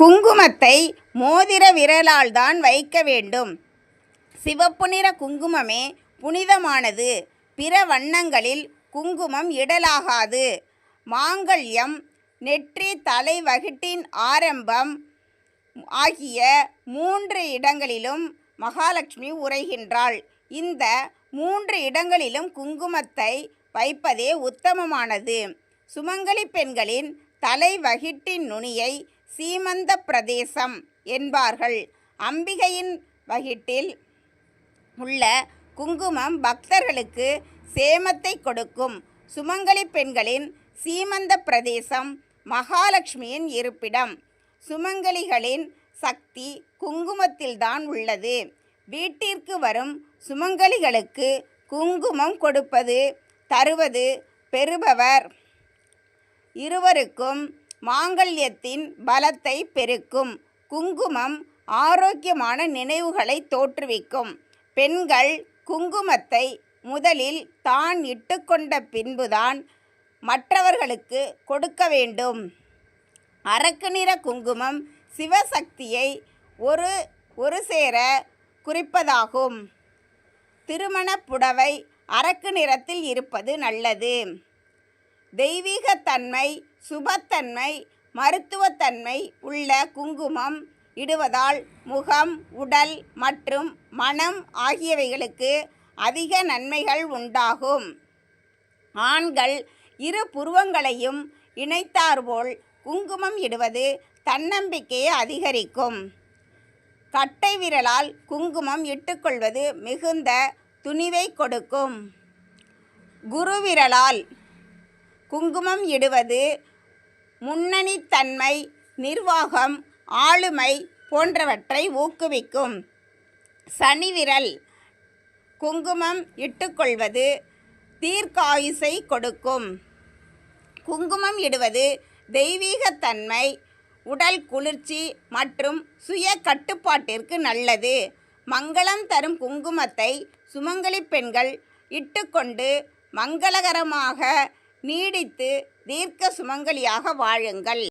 குங்குமத்தை மோதிர விரலால் தான் வைக்க வேண்டும். சிவப்பு நிற குங்குமமே புனிதமானது. பிற வண்ணங்களில் குங்குமம் இடலாகாது. மாங்கல்யம் நெற்றி தலை வகிட்டின் ஆரம்பம் ஆகிய மூன்று இடங்களிலும் மகாலட்சுமி உரைகின்றாள். இந்த மூன்று இடங்களிலும் குங்குமத்தை வைப்பதே உத்தமமானது. சுமங்கலி பெண்களின் தலை வகிட்டின் நுனியை சீமந்த பிரதேசம் என்பார்கள். அம்பிகையின் வகிட்டில் உள்ள குங்குமம் பக்தர்களுக்கு சேமத்தை கொடுக்கும் சுமங்கலி பெண்களின் சீமந்த பிரதேசம் மகாலட்சுமியின் இருப்பிடம். சுமங்கலிகளின் சக்தி குங்குமத்தில்தான் உள்ளது. வீட்டிற்கு வரும் சுமங்கலிகளுக்கு குங்குமம் கொடுப்பது தருவது பெறுபவர் இருவருக்கும் மாங்கல்யத்தின் பலத்தை பெருக்கும். குங்குமம் ஆரோக்கியமான நினைவுகளை தோற்றுவிக்கும். பெண்கள் குங்குமத்தை முதலில் தான் இட்டுக்கொண்ட பின்புதான் மற்றவர்களுக்கு கொடுக்க வேண்டும். அரக்கு நிற குங்குமம் சிவசக்தியை ஒரு ஒரு சேர குறிப்பதாகும். திருமண புடவை அரக்கு நிறத்தில் இருப்பது நல்லது. தெய்வீகத்தன்மை சுபத்தன்மை மருத்துவத்தன்மை உள்ள குங்குமம் இடுவதால் முகம் உடல் மற்றும் மனம் ஆகியவைகளுக்கு அதிக நன்மைகள் உண்டாகும். ஆண்கள் இரு புருவங்களையும் இணைத்தாற்போல் குங்குமம் இடுவது தன்னம்பிக்கையை அதிகரிக்கும். கட்டை விரலால் குங்குமம் இட்டுக்கொள்வது மிகுந்த துணிவை கொடுக்கும். குருவிரலால் குங்குமம் இடுவது முன்னணித்தன்மை நிர்வாகம் ஆளுமை போன்றவற்றை ஊக்குவிக்கும். சனி விரல் குங்குமம் இட்டுக்கொள்வது தீர்க்காயுசை கொடுக்கும். குங்குமம் இடுவது தெய்வீகத்தன்மை உடல் குளிர்ச்சி மற்றும் சுய கட்டுப்பாட்டிற்கு நல்லது. மங்களம் தரும் குங்குமத்தை சுமங்கலி பெண்கள் இட்டுக்கொண்டு மங்களகரமாக நீடித்து தீர்க்க சுமங்கலியாக வாழுங்கள்.